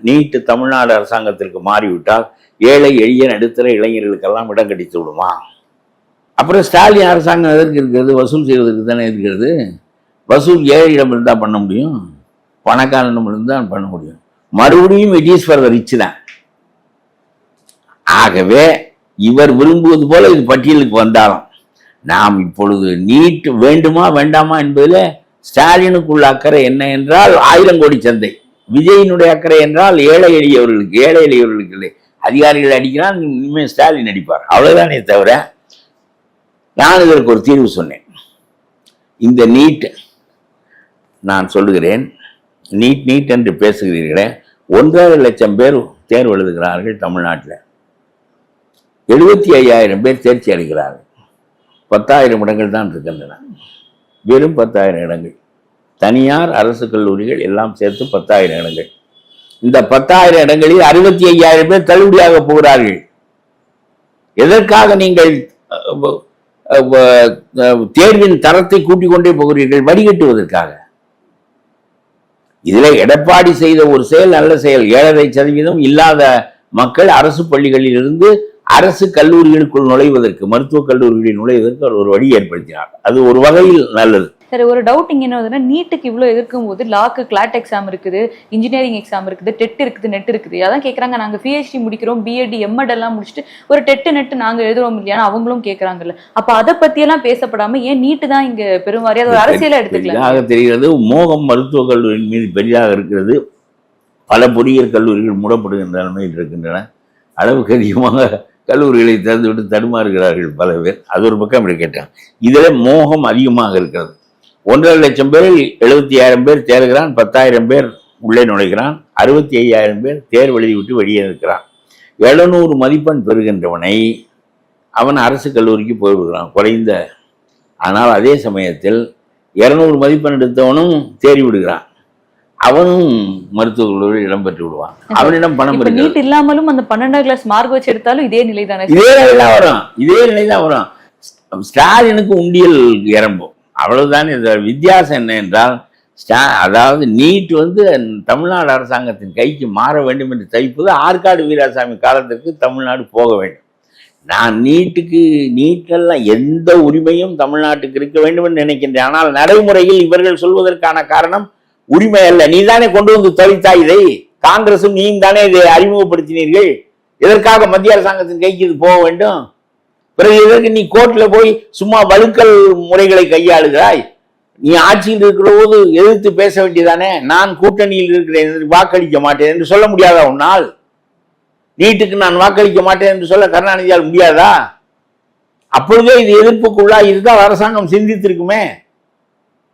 நீட்டு தமிழ்நாடு அரசாங்கத்திற்கு மாறிவிட்டால் ஏழை எளிய நடுத்தர இளைஞர்களுக்கெல்லாம் இடம் கிடைத்து விடுமா? அப்புறம் ஸ்டாலின் அரசாங்கம் எதற்கு இருக்கிறது? வசூல் செய்வதற்கு தானே இருக்கிறது. வசூல் ஏழையிடம் இருந்தால் பண்ண முடியும். பணக்காரனிடம் இருந்தால் பண்ண முடியும். மறுபடியும் it is for the rich தான். ஆகவே இவர் விரும்புவது போல இது பட்டியலுக்கு வந்தாலும் நாம் இப்பொழுது நீட் வேண்டுமா வேண்டாமா என்பதில் ஸ்டாலினுக்குள்ள அக்கறை என்ன என்றால் ஆயிரம் கோடி சந்தை. விஜயினுடைய அக்கறை என்றால் ஏழை எளியவர்களுக்கு ஏழை எளியவர்களுக்கு இல்லை. அதிகாரிகள் அடிக்கிறான் இனிமேல் ஸ்டாலின் அடிப்பார். அவ்வளவுதானே தவிர நான் இதற்கு ஒரு தீர்வு சொன்னேன். இந்த நீட் நான் சொல்லுகிறேன் நீட் நீட் என்று பேசுகிறீர்களே ஒன்றரை லட்சம் பேர் தேர்வு எழுதுகிறார்கள் தமிழ்நாட்டில். எழுபத்தி ஐயாயிரம் பேர் தேர்ச்சி அடைகிறார்கள். பத்தாயிரம் இடங்கள் தான் இருக்கின்றன. வெறும் பத்தாயிரம் இடங்கள். தனியார் அரசு கல்லூரிகள் எல்லாம் சேர்த்து பத்தாயிரம் இடங்கள். இந்த பத்தாயிரம் இடங்களில் அறுபத்தி ஐயாயிரம் பேர் தள்ளுபடியாக போகிறார்கள். எதற்காக நீங்கள் தேர்வின் தரத்தை கூட்டிக் கொண்டே போகிறீர்கள்? வடிகட்டுவதற்காக இதில் எடப்பாடி செய்த ஒரு செயல் நல்ல செயல். ஏழரை சதவீதம் இல்லாத மக்கள் அரசு பள்ளிகளில் இருந்து அரசு கல்லூரிகளுக்குள் நுழைவதற்கு மருத்துவக் கல்லூரிகளில் நுழைவதற்கு அவர் ஒரு வழி ஏற்படுத்தினார். அது ஒரு வகையில் நல்லது. சரி ஒரு டவுட் இங்க என்ன வருதுன்னா நீட்டுக்கு இவ்வளவு எதிர்க்கும் போது லாக்கு கிளாட் எக்ஸாம் இருக்குது இன்ஜினியரிங் எக்ஸாம் இருக்குது டெட் இருக்குது நெட் இருக்குது. அதான் கேக்குறாங்க நாங்க பிஹெச்டி முடிக்கிறோம் பிஎட் எம்எட் எல்லாம் முடிச்சுட்டு ஒரு டெட் நெட் நாங்க எழுதுறோம் இல்லையா அவங்களும் கேக்குறாங்கல்ல. அப்ப அதை பத்தி எல்லாம் பேசப்படாம ஏன் நீட்டு தான் இங்க பெருவாரியா அது ஒரு அரசியலா எடுத்துக்கலாம். தெரிகிறது மோகம் மருத்துவக் கல்லூரியின் மீது பெரிதாக இருக்கிறது பல பொறியியல் கல்லூரிகள் மூடப்படுகின்ற நிலைமையில் இருக்கின்றன. அளவுக்கு அதிகமாக கல்லூரிகளை திறந்துவிட்டு தடுமாறுகிறார்கள் பல பேர். அது ஒரு பக்கம் இப்படி கேட்டான் இதில் மோகம் அதிகமாக இருக்கிறது. ஒன்றரை லட்சம் பேரில் எழுபத்தி ஆயிரம் பேர் தேர்கிறான் பத்தாயிரம் பேர் உள்ளே நுழைகிறான் அறுபத்தி ஐயாயிரம் பேர் தேர்வு விட்டு வெளியே இருக்கிறான் எழுநூறு மதிப்பெண் பெறுகின்றவனை அவன் அரசு கல்லூரிக்கு போய்விடுகிறான் குறைந்த. ஆனால் அதே சமயத்தில் இருநூறு மதிப்பெண் எடுத்தவனும் தேறி விடுகிறான். அவனும் மருத்துவக் கல்லூரியில் இடம் பெற்று விடுவான். அவனிடம் பணம் நீட் இல்லாமலும் அந்த பன்னெண்டாம் கிளாஸ் மார்க் வச்சு எடுத்தாலும் இதே நிலை தானே இதே நிலைதான் வரும். இதே நிலைதான் வரும். ஸ்டாலினுக்கு உண்டியல் இறம்பும் அவ்வளவுதான். இந்த வித்தியாசம் என்ன என்றால் ஸ்டா அதாவது நீட் வந்து தமிழ்நாடு அரசாங்கத்தின் கைக்கு மாற வேண்டும் என்று தைப்பது ஆற்காடு வீராசாமி காலத்திற்கு தமிழ்நாடு போக வேண்டும். நான் நீட்டுக்கு நீட்டெல்லாம் எந்த உரிமையும் தமிழ்நாட்டுக்கு இருக்க வேண்டும் என்று நினைக்கின்றேன். ஆனால் நடைமுறையில் இவர்கள் சொல்வதற்கான காரணம் உரிமை அல்ல. நீ தானே கொண்டு வந்து தொலைத்தாய் இதை? காங்கிரசும் நீயும் தானே இதை அறிமுகப்படுத்தினீர்கள். எதற்காக மத்திய அரசாங்கத்தின் கைக்கு இது போக வேண்டும்? பிறகு எதற்கு நீ கோர்ட்ல போய் சும்மா வழுக்கல் முறைகளை கையாளுகிறாய்? நீ ஆட்சியில் இருக்கிற போது எதிர்த்து பேச வேண்டியதானே? நான் கூட்டணியில் இருக்கிறேன் என்று வாக்களிக்க மாட்டேன் என்று சொல்ல முடியாதா உன்னால்? நீட்டுக்கு நான் வாக்களிக்க மாட்டேன் என்று சொல்ல கருணாநிதியால் முடியாதா? அப்பொழுதே இது எதிர்ப்புக்குள்ளா இதுதான் அரசாங்கம் சிந்தித்திருக்குமே.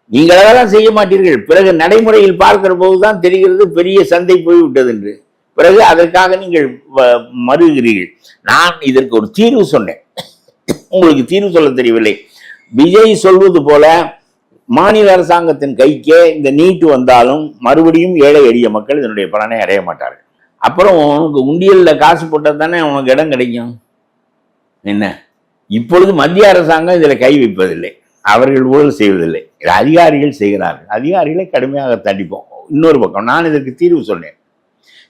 நீங்கள் அதெல்லாம் செய்ய மாட்டீர்கள். பிறகு நடைமுறையில் பார்க்கிற போதுதான் தெரிகிறது பெரிய சந்தை போய்விட்டது என்று. பிறகு அதற்காக நீங்கள் வ- மறுகிறீர்கள். நான் இதற்கு ஒரு தீர்வு சொன்னேன். உங்களுக்கு தீர்வு சொல்ல தெரியவில்லை. விஜய் சொல்வது போல மாநில அரசாங்கத்தின் கைக்கே இந்த நீட்டு வந்தாலும் மறுபடியும் ஏழை எளிய மக்கள் இதனுடைய பலனை அடைய மாட்டார்கள். அப்புறம் உனக்கு உண்டியலில் காசு போட்டால் தானே உனக்கு இடம் கிடைக்கும். என்ன? இப்பொழுது மத்திய அரசாங்கம் இதில் கை வைப்பதில்லை. அவர்கள் ஊழல் செய்வதில்லை. இது அதிகாரிகள் செய்கிறார்கள். அதிகாரிகளை கடுமையாக தண்டிப்போம். இன்னொரு பக்கம் நான் இதற்கு தீர்வு சொன்னேன்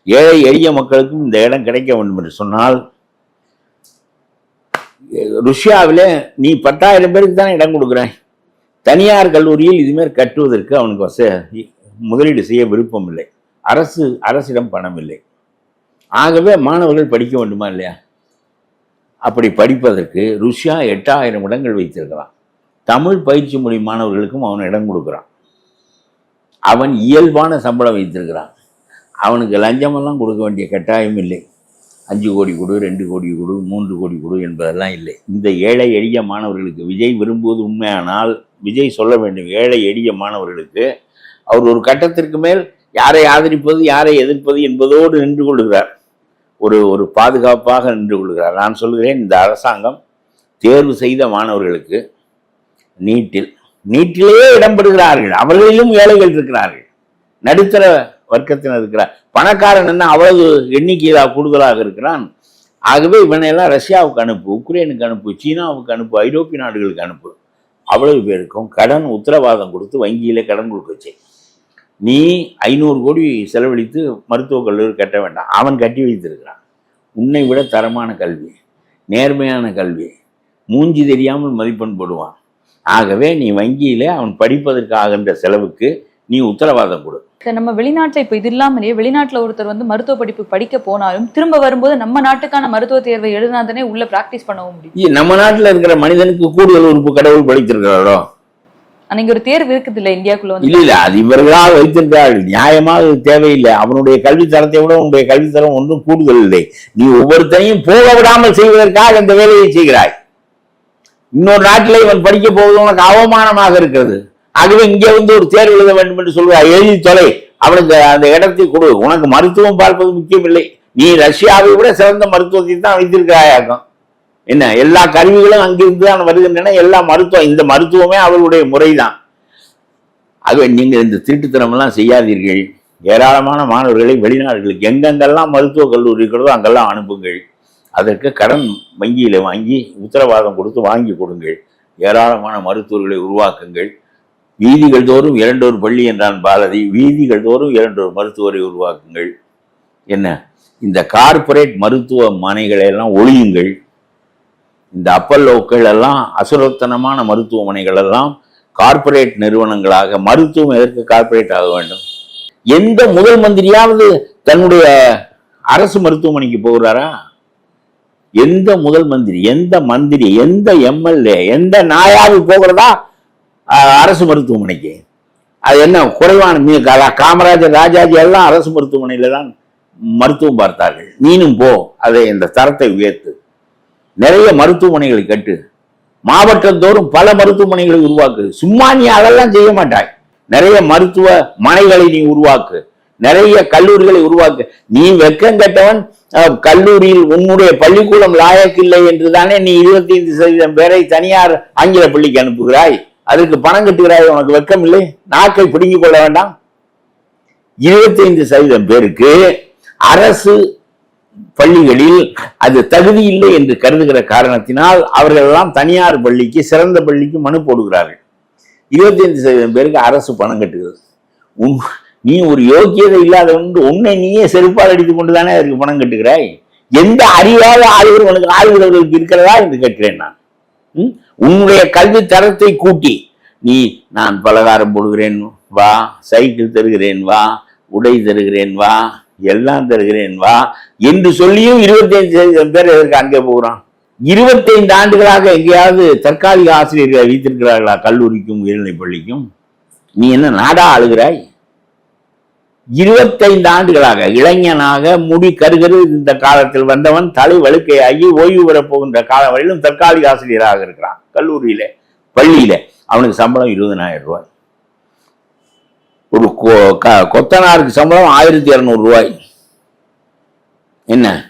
ஏழை எளிய மக்களுக்கும் இந்த இடம் கிடைக்க வேண்டும் என்று சொன்னால் ருஷ்யாவில் நீ பத்தாயிரம் பேருக்கு தானே இடம் கொடுக்குறேன். தனியார் கல்லூரியில் இதுமாரி கட்டுவதற்கு அவனுக்கு வச முதலீடு செய்ய விருப்பம் இல்லை. அரசு அரசிடம் பணம் இல்லை. ஆகவே மாணவர்கள் படிக்க வேண்டுமா இல்லையா? அப்படி படிப்பதற்கு ருஷ்யா எட்டாயிரம் இடங்கள் வைத்திருக்கிறான். தமிழ் பயிற்சி மொழி மாணவர்களுக்கும் அவன் இடம் கொடுக்குறான். அவன் இயல்பான சம்பளம் வைத்திருக்கிறான். அவனுக்கு லஞ்சமெல்லாம் கொடுக்க வேண்டிய கட்டாயம் இல்லை. அஞ்சு கோடி கொடு ரெண்டு கோடி கொடு மூன்று கோடி கொடு என்பதெல்லாம் இல்லை. இந்த ஏழை எளிய மாணவர்களுக்கு விஜய் விரும்புவது உண்மையானால் விஜய் சொல்ல வேண்டும் ஏழை எளிய மாணவர்களுக்கு அவர் ஒரு கட்டத்திற்கு மேல் யாரை ஆதரிப்பது யாரை எதிர்ப்பது என்பதோடு நின்று கொள்கிறார். ஒரு ஒரு பாதுகாப்பாக நின்று கொள்கிறார். நான் சொல்கிறேன் இந்த அரசாங்கம் தேர்வு செய்த மாணவர்களுக்கு நீட்டில் நீட்டிலேயே இடம்பெறுகிறார்கள். அவர்களிலும் ஏழைகள் இருக்கிறார்கள். நடுத்தர வர்க்கத்தினர் இருக்கிறார். பணக்காரன் என்ன அவ்வளவு எண்ணிக்கையிலாக கூடுதலாக இருக்கிறான்? ஆகவே இவனையெல்லாம் ரஷ்யாவுக்கு அனுப்பு உக்ரைனுக்கு அனுப்பு சீனாவுக்கு அனுப்பு ஐரோப்பிய நாடுகளுக்கு அனுப்பு. அவ்வளவு பேருக்கும் கடன் உத்தரவாதம் கொடுத்து வங்கியில் கடன் கொடுக்க செய் நீ ஐநூறு கோடி செலவழித்து மருத்துவக் கல்லூரி கட்ட வேண்டாம். அவன் கட்டி வைத்திருக்கிறான். உன்னை விட தரமான கல்வி நேர்மையான கல்வி மூஞ்சி தெரியாமல் மதிப்பெண் போடுவான். ஆகவே நீ வங்கியில் அவன் படிப்பதற்கு ஆகின்ற செலவுக்கு நீ உத்தரவாதம் கொடு. நம்ம வெளிநாட்டுல இப்ப இது இல்லாமலே வெளிநாட்டுல ஒருத்தர் வந்து மருத்துவ படிப்பு படிக்க போனாலும் திரும்ப வரும்போது நம்ம நாட்டுக்கான மருத்துவ தேர்வை எழுதினாதானே உள்ள பிராக்டிஸ் பண்ணவும் முடியும். நம்ம நாட்டில் இருக்கிற மனிதனுக்கு கூடுதல் உறுப்பு கடவுள் படித்திருக்கிறாரோ? அன்னைக்கு ஒரு தேர்வு இருக்குது இல்ல இந்தியாக்குள்ள வந்து. இல்ல இல்ல அது இவர்களால் வைத்திருக்கிறார்கள். நியாயமாக தேவையில்லை. அவனுடைய கல்வி தரத்தை விட உன்னுடைய கல்வி தரம் ஒன்றும் கூடுதல் இல்லை. நீ ஒவ்வொருத்தரையும் போக விடாமல் செய்வதற்காக இந்த வேலையை செய்கிறாய். இன்னொரு நாட்டிலே இவன் படிக்க போவது உனக்கு அவமானமாக இருக்கிறது. ஆகவே இங்கே வந்து ஒரு தேர்வு எழுத வேண்டும் என்று சொல்கிறாய் எழுதி தொலை. அவனுக்கு அந்த இடத்தை கொடு. உனக்கு மருத்துவம் பார்ப்பது முக்கியம் இல்லை நீ ரஷ்யாவை விட சிறந்த மருத்துவத்தை தான் வைத்திருக்கிறாயாக்கும். என்ன எல்லா கருவிகளும் அங்கிருந்து தான் வருகின்றன. எல்லா மருத்துவம் இந்த மருத்துவமே அவர்களுடைய முறைதான். ஆகவே நீங்கள் இந்த திருட்டுத்தனமெல்லாம் செய்யாதீர்கள். ஏராளமான மாணவர்களை வெளிநாடுகளுக்கு எங்கெங்கெல்லாம் மருத்துவக் கல்லூரி இருக்கிறதோ அங்கெல்லாம் அனுப்புங்கள். அதற்கு கடன் வங்கியில் வாங்கி உத்தரவாதம் கொடுத்து வாங்கி கொடுங்கள். ஏராளமான மருத்துவர்களை உருவாக்குங்கள். வீதிகள் தோறும் இரண்டொரு பள்ளி என்றான் பாரதி. வீதிகள் தோறும் இரண்டொரு மருத்துவரை உருவாக்குங்கள். என்ன? இந்த கார்ப்பரேட் மருத்துவமனைகளை எல்லாம் ஒழியுங்கள். இந்த அப்பல்லோக்கள் எல்லாம் அசுரத்தனமான மருத்துவமனைகள் எல்லாம் கார்ப்பரேட் நிறுவனங்களாக மருத்துவம் எதற்கு கார்ப்பரேட் ஆக வேண்டும்? எந்த முதல் மந்திரியாவது தன்னுடைய அரசு மருத்துவமனைக்கு போகிறாரா? எந்த முதல் மந்திரி எந்த மந்திரி எந்த எம்எல்ஏ எந்த நாயாவது போகிறதா? அரசு மருத்துவமனைக்கு. அது என்ன குறைவான மீ- கா- காமராஜர் ராஜாஜி எல்லாம் அரசு மருத்துவமனையில தான் மருத்துவம் பார்த்தார்கள். நீனும் போ அதை இந்த தரத்தை உயர்த்து. நிறைய மருத்துவமனைகளை கட்டு. மாவட்டந்தோறும் பல மருத்துவமனைகளை உருவாக்கு. சும்மா நீ அதெல்லாம் செய்ய மாட்டாய். நிறைய மருத்துவ மனைகளை நீ உருவாக்கு. நிறைய கல்லூரிகளை உருவாக்கு. நீ வெக்கம் கட்டவன் கல்லூரியில் உன்னுடைய பள்ளிக்கூடம் லாயக்கில்லை என்று தானே நீ இருபத்தி ஐந்து சதவீதம் பேரை தனியார் ஆங்கில பள்ளிக்கு அனுப்புகிறாய்? அதுக்கு பணம் கட்டுகிறாய் உனக்கு வெக்கம் இல்லை. நாக்கை பிடுங்கிக் கொள்ள வேண்டாம். இருபத்தைந்து சதவீதம் பேருக்கு அரசு பள்ளிகளில் அது தகுதி இல்லை என்று கருதுகிற காரணத்தினால் அவர்கள் எல்லாம் தனியார் பள்ளிக்கு சிறந்த பள்ளிக்கு மனு போடுகிறார்கள். இருபத்தைந்து சதவீதம் பேருக்கு அரசு பணம் கட்டுகிறது. நீ ஒரு யோக்கியதை இல்லாதவன் உன்னை நீயே செருப்பால் அடித்துக் கொண்டுதானே அதற்கு பணம் கட்டுகிறாய்? எந்த அறிவாத ஆய்வு உனக்கு ஆய்வுகளுக்கு இருக்கிறதா? என்று கேட்கிறேன் நான். உன்னுடைய கல்வி தரத்தை கூட்டி நீ நான் பலகாரம் போடுகிறேன் வா சைக்கிள் தருகிறேன் வா உடை தருகிறேன் வா எல்லாம் தருகிறேன் வா என்று சொல்லியும் இருபத்தைந்து சதவீதம் பேர் எதற்கு அங்கே போகிறான்? இருபத்தைந்து ஆண்டுகளாக எங்கேயாவது தற்காலிக ஆசிரியர்களை வைத்திருக்கிறார்களா கல்லூரிக்கும் உயர்நிலைப் பள்ளிக்கும்? நீ என்ன நாடா ஆளுகிறாய்? இருபத்தைந்து ஆண்டுகளாக இளைஞனாக முடி கருகரு இந்த காலத்தில் வந்தவன் தலை வழுக்கையாகி ஓய்வு பெறப் போகின்ற காலம் வரையிலும் தற்காலிக ஆசிரியராக இருக்கிறான். கல்லூரியில பள்ளியில. அவனுக்கு சம்பளம் இருபதனாயிரம் ரூபாய். ஒரு கொ- க- கொத்தனாருக்கு சம்பளம் ஆயிரத்தி இரநூறு ரூபாய். என்ன?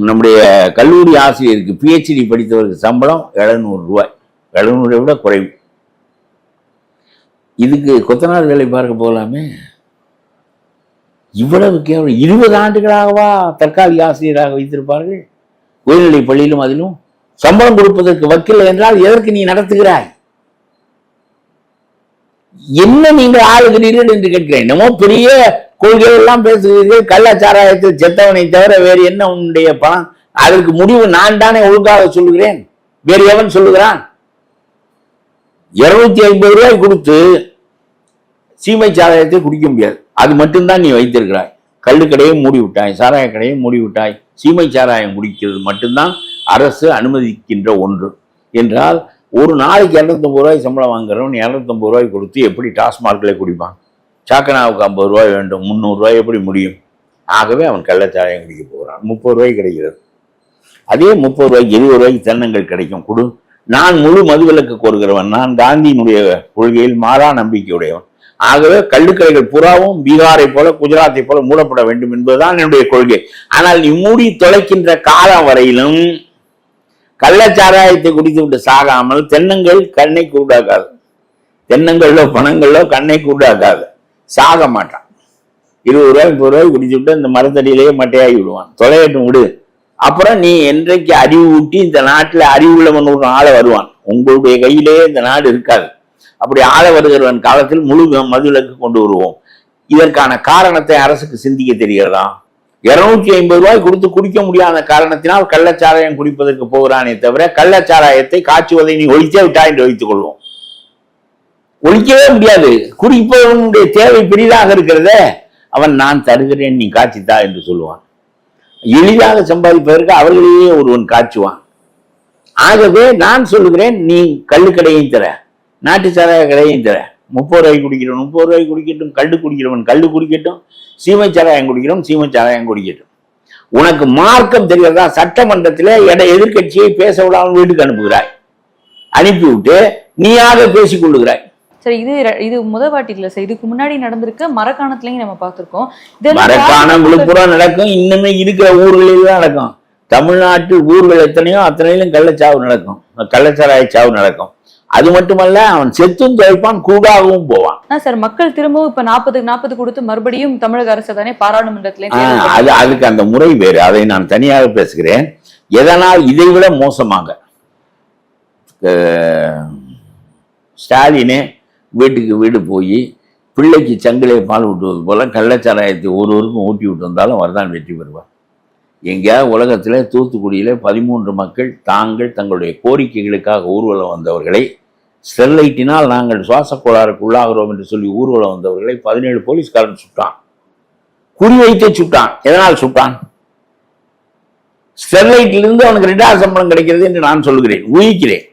நம்முடைய கல்லூரி ஆசிரியருக்கு பிஹெச்டி படித்தவருக்கு சம்பளம் எழுநூறு ரூபாய். எழுநூறை விட குறைவு. இதுக்கு கொத்தனார் வேலை பார்க்க போகலாமே இவ்வளவு கேவலம் இருபது ஆண்டுகளாகவா தற்காலிக ஆசிரியராக வைத்திருப்பார்கள்? உயர்நிலை பள்ளியிலும் அதிலும் சம்பளம் கொடுப்பதற்கு வக்கில்லை என்றால் எதற்கு நீ நடத்துகிறாய்? என்ன நீங்கள் ஆளுகிறீர்கள் என்று கேட்கிறேன். என்னமோ பெரிய கொள்கைகள் எல்லாம் பேசுகிறீர்கள். கள்ளச்சாராயத்தில் செத்தவனை தவிர வேறு என்ன உன்னுடைய பணம்? அதற்கு முடிவு நான் தானே ஒழுங்காக சொல்லுகிறேன். வேறு எவன் சொல்லுகிறான்? இருநூத்தி ஐம்பது ரூபாய் கொடுத்து சீமை சாராயத்தை குடிக்க முடியாது. அது மட்டும்தான் நீ வைத்திருக்கிறாய். கல்லு கடையும் மூடி விட்டாய் சாராய கடையும் மூடி விட்டாய். சீமை சாராயம் குடிக்கிறது மட்டும்தான் அரசு அனுமதிக்கின்ற ஒன்று. என்றால் ஒரு நாளைக்கு இரநூத்தம்பது ரூபாய் சம்பளம் வாங்குறவன் இரநூத்தம்பது ரூபாய் கொடுத்து எப்படி டாஸ்மார்க்கில் குடிப்பான்? சாக்கனாவுக்கு ஐம்பது ரூபாய் வேண்டும் முந்நூறுரூவாய் எப்படி முடியும்? ஆகவே அவன் கள்ளச்சாராயம் குடிக்க போகிறான். முப்பது ரூபாய் கிடைக்கிறது. அதே முப்பது ரூபாய்க்கு இருபது ரூபாய்க்கு தென்னங்கள் கிடைக்கும். கொடு நான் முழு மதுவிலக்கு கோருகிறவன். நான் காந்தியினுடைய கொள்கையில் மாறா நம்பிக்கையுடையவன். ஆகவே கள்ளுக்கடைகள் புறாவும் பீகாரை போல குஜராத்தை போல மூடப்பட வேண்டும் என்பதுதான் என்னுடைய கொள்கை. ஆனால் நீ மூடி தொலைக்கின்ற காலம் வரையிலும் கள்ளச்சாராயத்தை குடித்து விட்டு சாகாமல் தென்னங்கள் கண்ணை கூடாக்காது. தென்னங்களோ பணங்களோ கண்ணை கூடாக்காது. சாக மாட்டான். இருபது ரூபாய் முப்பது ரூபாய் குடிச்சு விட்டு இந்த மரத்தடியிலேயே மட்டையாகி விடுவான். தொலையட்டும் விடு. அப்புறம் நீ என்றைக்கு அறிவு ஊட்டி இந்த நாட்டில் அறிவுள்ளவன் ஒரு ஆளை வருவான். உங்களுடைய கையிலேயே இந்த நாடு இருக்காது. அப்படி ஆள வருகிறவன் காலத்தில் முழு மதுவிலக்கு கொண்டு வருவோம். இதற்கான காரணத்தை அரசுக்கு சிந்திக்க தெரிகிறதா? இருநூற்றி ஐம்பது ரூபாய் கொடுத்து குடிக்க முடியாத காரணத்தினால் கள்ளச்சாராயம் குடிப்பதற்கு போகிறானே தவிர கள்ளச்சாராயத்தை காய்ச்சுவதை நீ ஒழித்தே விட்டா என்று வைத்துக் கொள்வோம். ஒழிக்கவே முடியாது. குடிப்பவனுடைய தேவை பெரிதாக இருக்கிறதே. அவன் நான் தருகிறேன் நீ காய்ச்சித்தா என்று சொல்லுவான். எளிதாக சம்பாதிப்பதற்கு அவர்களையே ஒருவன் காய்ச்சுவான் ஆகவே நான் சொல்லுகிறேன் நீ கள்ளுக்கடையும் தர நாட்டு சாராய கடையும் தர. முப்பது ரூபாய்க்கு குடிக்கிறவன் முப்பது ரூபாய்க்கு குடிக்கட்டும் கல் குடிக்கிறவன் கல் குடிக்கட்டும் சீமை சாராயம் குடிக்கிறவன் சீமை சாராயம் குடிக்கட்டும். உனக்கு மார்க்கம் தெரிகிறதா? சட்டமன்றத்தில் எட எதிர்க்கட்சியை பேச விடாமல் வீட்டுக்கு அனுப்புகிறாய். அனுப்பிவிட்டு நீயாக பேசிக் கொள்ளுகிறாய். சரி இது இது முத வாட்டி இல்ல சார் இதுக்கு முன்னாடி நடந்திருக்கு மரக்காணத்துலயும் நம்ம பார்த்திருக்கோம். மரக்காணம் விழுப்புரம் நடக்கும். இன்னுமே இருக்கிற ஊர்களில் தான் நடக்கும். தமிழ்நாட்டு ஊர்கள் எத்தனையோ அத்தனையிலும் கள்ளச்சாவு நடக்கும். கள்ளச்சாராய சாவு நடக்கும். அது மட்டுமல்ல அவன் செத்தும் துவைப்பான் கூடாகவும் போவான். சார் மக்கள் திரும்பவும் இப்ப நாற்பதுக்கு நாற்பது கொடுத்து மறுபடியும் தமிழக அரசு தானே பாராளுமன்றத்திலே அது அதுக்கு அந்த முறை வேறு. அதை நான் தனியாக பேசுகிறேன். எதனால் இதைவிட மோசமாக? அஹ், ஸ்டாலினே வீட்டுக்கு வீடு போய் பிள்ளைக்கு சங்கிலே பால் ஊட்டுவது போல் கள்ளச்சாராயத்தை ஒருவருக்கும் ஊட்டி விட்டு வந்தாலும் அவர்தான் வெற்றி பெறுவார். எங்கேயாவது உலகத்தில் தூத்துக்குடியில் பதிமூன்று மக்கள் தாங்கள் தங்களுடைய கோரிக்கைகளுக்காக ஊர்வலம் வந்தவர்களை ஸ்டெர்லைட்டினால் நாங்கள் சுவாச கோளாறுக்கு உள்ளாகிறோம் என்று சொல்லி ஊர்வலம் வந்தவர்களை பதினேழு போலீஸ்காரன் சுட்டான். குறிவைத்தே சுட்டான். எதனால் சுட்டான்? ஸ்டெர்லைட்டிலிருந்து அவனுக்கு ரெண்டாவது சம்பளம் கிடைக்கிறது என்று நான் சொல்கிறேன் ஊகிக்கிறேன்.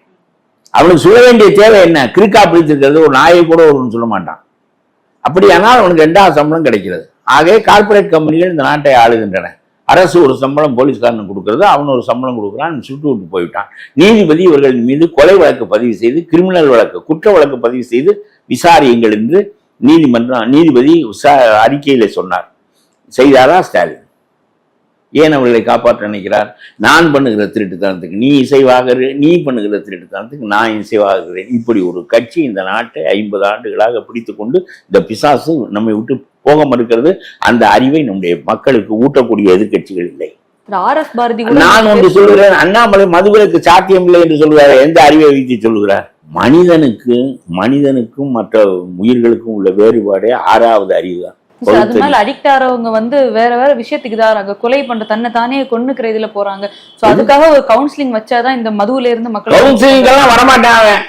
அவனுக்கு சொல்ல வேண்டிய தேவை என்ன? கிறுக்கா பிடித்திருக்கிறது ஒரு நாயை கூட ஒருன்னு சொல்ல மாட்டான். அப்படியானால் அவனுக்கு ரெண்டாவது சம்பளம் கிடைக்கிறது. ஆகவே கார்ப்பரேட் கம்பெனிகள் இந்த நாட்டை ஆளுகின்றன. அரசு ஒரு சம்பளம் போலீஸ்காரனுக்கு கொடுக்கறது அவன் ஒரு சம்பளம் கொடுக்குறான் சுட்டு விட்டு போயிட்டான் நீதிபதி இவர்களின் மீது கொலை வழக்கு பதிவு செய்து கிரிமினல் வழக்கு குற்ற வழக்கு பதிவு செய்து விசாரியுங்கள் என்று நீதிமன்றம் நீதிபதி விசா- அறிக்கையில் சொன்னார். செய்தாரா ஸ்டாலின்? ஏன் அவர்களை காப்பாற்ற நினைக்கிறார்? நான் பண்ணுகிற திருட்டுத்தனத்துக்கு நீ இசைவாகரு நீ பண்ணுகிற திருட்டுத்தனத்துக்கு நான் இசைவாகிறேன் இப்படி ஒரு கட்சி இந்த நாட்டை ஐம்பது ஆண்டுகளாக பிடித்து கொண்டு இந்த பிசாசு நம்மை விட்டு போக மறுக்கிறது அந்த அறிவை நம்முடைய மக்களுக்கு ஊட்டக்கூடிய எதிர்க்கட்சிகள் இல்லை. நான் ஒன்று சொல்கிறேன் அண்ணாமலை மதுவிலக்கு சாத்தியம் இல்லை என்று சொல்கிறார் எந்த அறிவை வைத்து சொல்கிறார் மனிதனுக்கு மனிதனுக்கும் மற்ற உயிர்களுக்கும் உள்ள வேறுபாடே ஆறாவது அறிவு தான் அது மேல அடிக்ட் ஆறவங்க வந்து வேற வேற விஷயத்துக்கு இதாகிறாங்க. கொலை பண்ற தன்னை தானே கொன்னுக்கிற இதுல போறாங்க. சோ அதுக்காக ஒரு கவுன்சிலிங் வச்சாதான் இந்த மதுவுல இருந்து மக்கள் கவுன்சிலிங் எல்லாம் வரமாட்டான் அவன்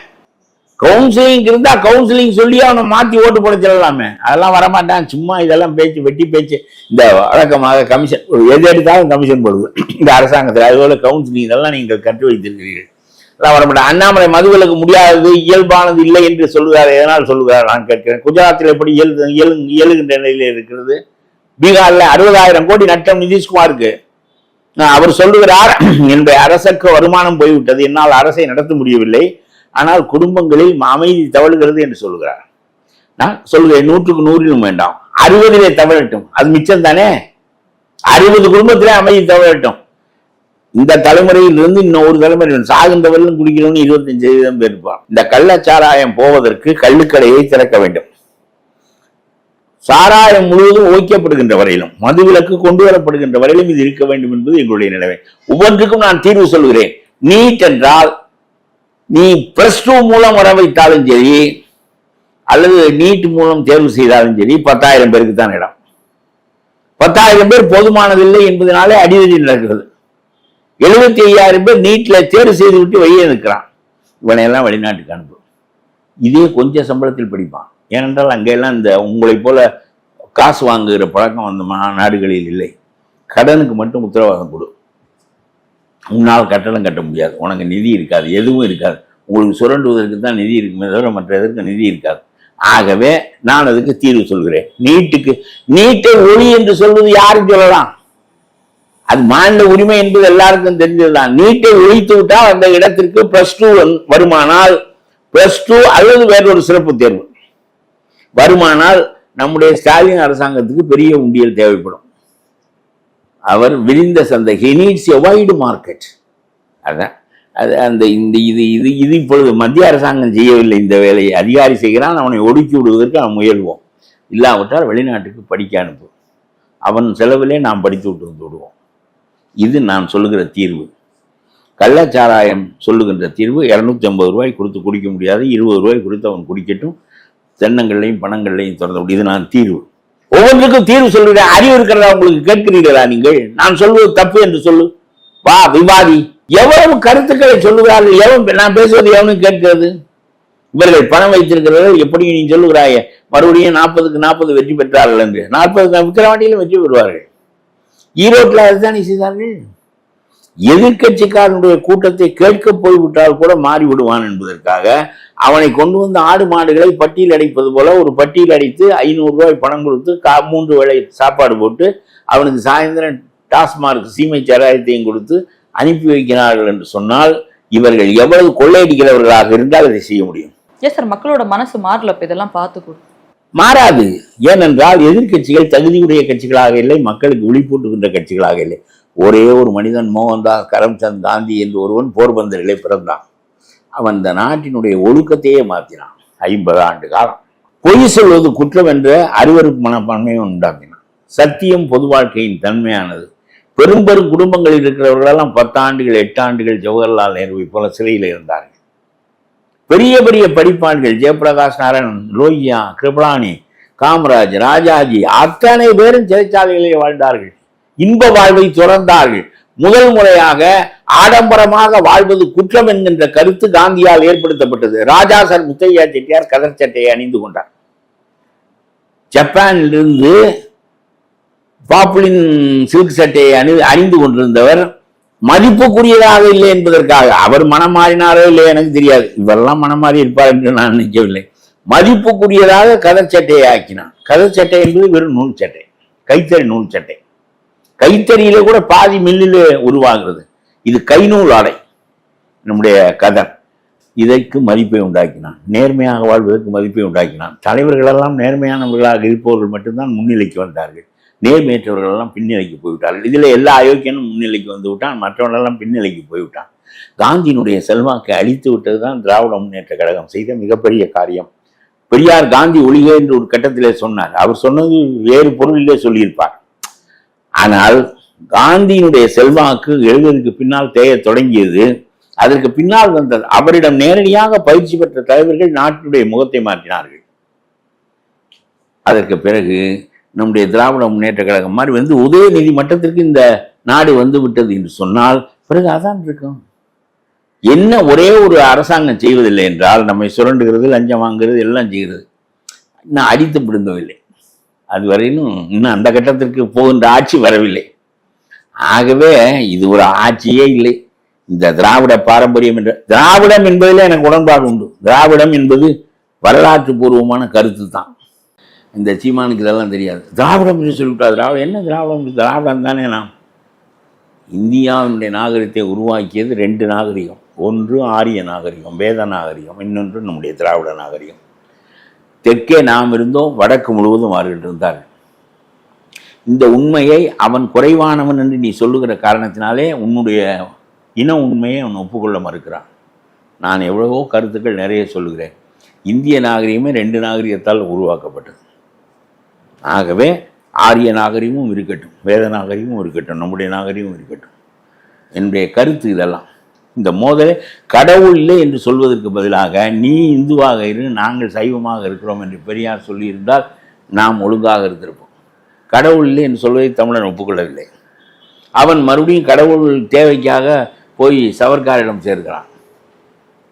கவுன்சிலிங் இருந்தா கவுன்சிலிங் சொல்லி அவனை மாத்தி ஓட்டு போட சொல்லலாமே. அதெல்லாம் வரமாட்டான். சும்மா இதெல்லாம் பேச்சு வெட்டி பேச்சு. இந்த வழக்கமாக கமிஷன் எது எடுத்தாலும் கமிஷன் போடுது. இந்த அரசாங்கத்தில். அதுபோல கவுன்சிலிங் இதெல்லாம் நீங்கள் கற்று வைத்திருக்கிறீர்கள். எல்லாம் வரமாட்டான் அண்ணாமலை மதுவிலக்கு முடியாதது இயல்பானது இல்லை என்று சொல்லுகிறார். எதனால் சொல்லுகிறார்? நான் கேட்கிறேன். குஜராத்தில் எப்படி இயல் இயலு இயலுகின்ற நிலையில் இருக்கிறது? பீகார்ல அறுபதாயிரம் கோடி நட்டம் நிதிஷ்குமாருக்கு. நான் அவர் சொல்லுகிறார் என்னுடைய அரசுக்கு வருமானம் போய்விட்டது. என்னால் அரசை நடத்த முடியவில்லை. ஆனால் குடும்பங்களில் அமைதி தவழுகிறது என்று சொல்லுகிறார். நான் சொல்லுகிறேன் நூற்றுக்கு நூறிலும் வேண்டாம். அறுபதிலே தவழட்டும். அது மிச்சம் தானே அறுபது குடும்பத்திலே அமைதி தவழட்டும். இந்த தலைமுறையிலிருந்து இன்னொரு தலைமுறை தலைமுறை சாகின்றவர்களும் குடிக்கணும்னு இருபத்தஞ்சு சதவீதம் பேர் இருப்பான் இந்த கள்ளச்சாராயம் போவதற்கு கள்ளுக்கடையை திறக்க வேண்டும். சாராயம் முழுவதும் ஓய்க்கப்படுகின்ற வரையிலும் மதுவிலக்கு கொண்டு வரப்படுகின்ற வரையிலும் இது இருக்க வேண்டும் என்பது எங்களுடைய நிலைமை. ஒவ்வொன்றுக்கும் நான் தீர்வு சொல்கிறேன். நீட் என்றால் நீ பிளஸ் டூ மூலம் வர வைத்தாலும் சரி அல்லது நீட் மூலம் தேர்வு செய்தாலும் சரி பத்தாயிரம் பேருக்கு தான் இடம். பத்தாயிரம் பேர் போதுமானதில்லை என்பதனாலே அடிதடி நடக்கிறது எழுபத்தி ஐயாயிரம் பேர் நீட்ல தேர்வு செய்து விட்டு வெளியே நிற்கிறான். இவனையெல்லாம் வெளிநாட்டுக்கு அனுப்பு இதே கொஞ்சம் சம்பளத்தில் படிப்பான். ஏனென்றால் அங்கெல்லாம் இந்த உங்களை போல காசு வாங்குகிற பழக்கம் அந்த நாடுகளில் இல்லை. கடனுக்கு மட்டும் உத்தரவாதம் கொடு. உன்னால் கட்டணம் கட்ட முடியாது. உனக்கு நிதி இருக்காது. எதுவும் இருக்காது. உங்களுக்கு சுரண்டுவதற்கு தான் நிதி இருக்குமே தவிர மற்ற எதற்கு நிதி இருக்காது. ஆகவே நான் அதுக்கு தீர்வு சொல்கிறேன். நீட்டுக்கு நீட்டை ஒளி என்று சொல்வது யாருக்கு சொல்லலாம்? அது மாநில உரிமை என்பது எல்லாருக்கும் தெரிஞ்சதுதான். நீட்டை ஒழித்து விட்டால் அந்த இடத்திற்கு பிளஸ் டூ வருமானால் பிளஸ் டூ அல்லது வேறொரு சிறப்பு தேர்வு. வருமானால் நம்முடைய ஸ்டாலின் அரசாங்கத்துக்கு பெரிய உண்டியல் தேவைப்படும். அவர் விரிந்த சந்தை. He needs a wide market அதான். அது அந்த இந்த இது இது இது இப்பொழுது மத்திய அரசாங்கம் செய்யவில்லை இந்த வேலையை. அதிகாரி செய்கிறான் அவனை ஒடுக்கி விடுவதற்கு அவன் முயல்வோம். இல்லாவிட்டால் வெளிநாட்டுக்கு படிக்க அனுப்பு. அவன் செலவிலே நாம் படித்து விட்டு வந்து விடுவோம். இது நான் சொல்லுகிற தீர்வு. கள்ளச்சாராயம் சொல்லுகின்ற தீர்வு இரநூத்தி ஐம்பது ரூபாய் கொடுத்து குடிக்க முடியாது இருபது ரூபாய் கொடுத்து அவன் குடிக்கட்டும். தென்னங்கள்லையும் பணங்கள்லையும் திறந்த முடியும் இது நான் தீர்வு. ஒவ்வொன்றுக்கும் தீர்வு சொல்லுகிறேன் அறிவு இருக்கிறதா உங்களுக்கு கேட்கிறீர்களா நீங்கள்? நான் சொல்வது தப்பு என்று சொல்லு. வா விவாதி. எவ்வளவு கருத்துக்களை சொல்லுகிறார்கள்? எவன் நான் பேசுவது எவனும் கேட்கிறது? இவர்கள் பணம் வைத்திருக்கிறவர்கள் எப்படி நீ சொல்லுகிறாய மறுபடியும் நாற்பதுக்கு நாற்பது வெற்றி பெற்றார்கள் என்று. நாற்பது விக்கிரவாண்டியிலும் வெற்றி பெறுவார்கள். ஈரோட்டில் அதுதானே செய்தார்கள். எதிர்க்கட்சிக்காரனுடைய கூட்டத்தை கேட்க போய்விட்டால் கூட மாறி விடுவான் என்பதற்காக அவனை கொண்டு வந்த ஆடு மாடுகளை பட்டியல் அடைப்பது போல ஒரு பட்டியல் அடைத்து ஐநூறு ரூபாய் பணம் கொடுத்து கா மூன்று வேளை சாப்பாடு போட்டு அவனுக்கு சாயந்தரம் டாஸ்மார்க் சீமை சாராயத்தையும் கொடுத்து அனுப்பி வைக்கிறார்கள் என்று சொன்னால் இவர்கள் எவ்வளவு கொள்ளையடிக்கிறவர்களாக இருந்தால் அதை செய்ய முடியும். ஏன் சார் மக்களோட மனசு மாறல இப்போ இதெல்லாம் பார்த்து கூட. மாறாது. ஏனென்றால் எதிர்க்கட்சிகள் தகுதியுடைய கட்சிகளாக இல்லை மக்களுக்கு விழிப்பூட்டுகின்ற கட்சிகளாக இல்லை. ஒரே ஒரு மனிதன் மோகன்தாஸ் கரம்சந்த் காந்தி என்று ஒருவன் போர்பந்தரிலே பிறந்தான். அவன் இந்த நாட்டினுடைய ஒழுக்கத்தையே மாற்றினான். ஐம்பது ஆண்டு காலம். பொய் சொல்வது குற்றம் என்ற அருவருப்பு மனப்பான்மையை உண்டாக்கினான். சத்தியம் பொது வாழ்க்கையின் தன்மையானது. பெரும்பெரும் குடும்பங்களில் இருக்கிறவர்களெல்லாம் பத்தாண்டுகள் எட்டாண்டுகள் ஜவஹர்லால் நேருவை போல சிறையில் இருந்தார்கள். பெரிய பெரிய படிப்பான்கள் ஜெயபிரகாஷ் நாராயணன் லோய்யா கிருபலானி காமராஜ் ராஜாஜி அத்தனை பேரும் சிறைச்சாலைகளிலே வாழ்ந்தார்கள். இன்ப வாழ்வை துறந்தார்கள். முதல் முறையாக ஆடம்பரமாக வாழ்வது குற்றம் என்கின்ற கருத்து காந்தியால் ஏற்படுத்தப்பட்டது. ராஜா சார் முத்தையா செட்டியார் கதர் சட்டையை அணிந்து கொண்டார். ஜப்பானிலிருந்து பாப்புலின் சில்க் சட்டையை அணி அணிந்து கொண்டிருந்தவர் மதிப்புக்குரியதாக இல்லை என்பதற்காக. அவர் மனம் மாறினாரோ இல்லை எனக்கு தெரியாது. இவரெல்லாம் மனம் மாறி இருப்பார் என்று நான் நினைக்கவில்லை. மதிப்புக்குரியதாக கதர் சட்டையை ஆக்கினான். கதர் சட்டை என்பது வெறும் நூல் சட்டை. கைத்தறி நூல் சட்டை. கைத்தறியில கூட பாதி மில்லில் உருவாகிறது. இது கைநூல் ஆடை. நம்முடைய கதர். இதற்கு மதிப்பை உண்டாக்கினான். நேர்மையாக வாழ்வதற்கு மதிப்பை உண்டாக்கினான். தலைவர்களெல்லாம் நேர்மையானவர்களாக இருப்பவர்கள் மட்டும்தான் முன்னிலைக்கு வந்தார்கள். நேர்மையற்றவர்களெல்லாம் பின்னிலைக்கு போய்விட்டார்கள். இதில் எல்லா அயோக்கியனும் முன்னிலைக்கு வந்து விட்டான். மற்றவர்களெல்லாம் பின்னிலைக்கு போய்விட்டான். காந்தியினுடைய செல்வாக்கை அழித்து விட்டது தான் திராவிட முன்னேற்ற கழகம் செய்த மிகப்பெரிய காரியம். பெரியார் காந்தி ஒளிக என்று ஒரு கட்டத்திலே சொன்னார். அவர் சொன்னது வேறு பொருளிலே சொல்லியிருப்பார். ஆனால் காந்தியினுடைய செல்வாக்கு எழுதுவதற்கு பின்னால் தேய தொடங்கியது. அதற்கு பின்னால் வந்தது. அவரிடம் நேரடியாக பயிற்சி பெற்ற தலைவர்கள் நாட்டினுடைய முகத்தை மாற்றினார்கள். அதற்கு பிறகு நம்முடைய திராவிட முன்னேற்ற கழகம் மாதிரி வந்து உதயநிதி மட்டத்திற்கு இந்த நாடு வந்து விட்டது என்று சொன்னால் பிறகு அதான் இருக்கும். என்ன ஒரே ஒரு அரசாங்கம் செய்வதில்லை என்றால் நம்மை சுரண்டுகிறது லஞ்சம் வாங்குறது எல்லாம் செய்கிறது. இன்னும் அடித்து பிடுங்கவில்லை. அது வரையிலும் இன்னும் அந்த கட்டத்திற்கு போகின்ற ஆட்சி வரவில்லை. ஆகவே இது ஒரு ஆட்சியே இல்லை. இந்த திராவிட பாரம்பரியம் என்ற திராவிடம் என்பதில் எனக்கு உடன்பாடு உண்டு. திராவிடம் என்பது வரலாற்று பூர்வமான கருத்து தான் இந்த சீமானுக்கு இதெல்லாம் தெரியாது. திராவிடம் என்று சொல்லிவிட்டார். திராவிடம் என்ன திராவிடம்? திராவிடம் தானே நாம். இந்தியாவினுடைய நாகரிகத்தை உருவாக்கியது ரெண்டு நாகரிகம். ஒன்று ஆரிய நாகரிகம் வேத நாகரிகம் இன்னொன்று நம்முடைய திராவிட நாகரிகம். தெற்கே நாம் இருந்தோம் வடக்கு முழுவதும் அவர்கள் இருந்தார்கள். இந்த உண்மையை அவன் குறைவானவன் என்று நீ சொல்லுகிற காரணத்தினாலே உன்னுடைய இன உண்மையை அவன் ஒப்புக்கொள்ள மறுக்கிறான். நான் எவ்வளவோ கருத்துக்கள் நிறைய சொல்லுகிறேன். இந்திய நாகரிகமே ரெண்டு நாகரிகத்தால் உருவாக்கப்பட்டது. ஆகவே ஆரிய நாகரிகமும் இருக்கட்டும் வேத நாகரிகமும் இருக்கட்டும் நம்முடைய நாகரிகமும் இருக்கட்டும். என்னுடைய கருத்து இதெல்லாம். இந்த மோதலை கடவுள் இல்லை என்று சொல்வதற்கு பதிலாக நீ இந்துவாக இரு நாங்கள் சைவமாக இருக்கிறோம் என்று பெரியார் சொல்லியிருந்தால் நாம் ஒழுங்காக இருந்திருப்போம். கடவுள் இல்லை என்று சொல்வதை தமிழன் ஒப்புக்கொள்ளவில்லை. அவன் மறுபடியும் கடவுள் தேவைக்காக போய் சவர்காரிடம் சேர்க்கிறான்.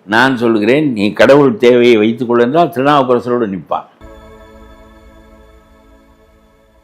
நான் சொல்கிறேன் நீ கடவுள் தேவையை வைத்துக்கொள்ள என்றால் திருநாவுக்கரசரோடு நிற்பான்.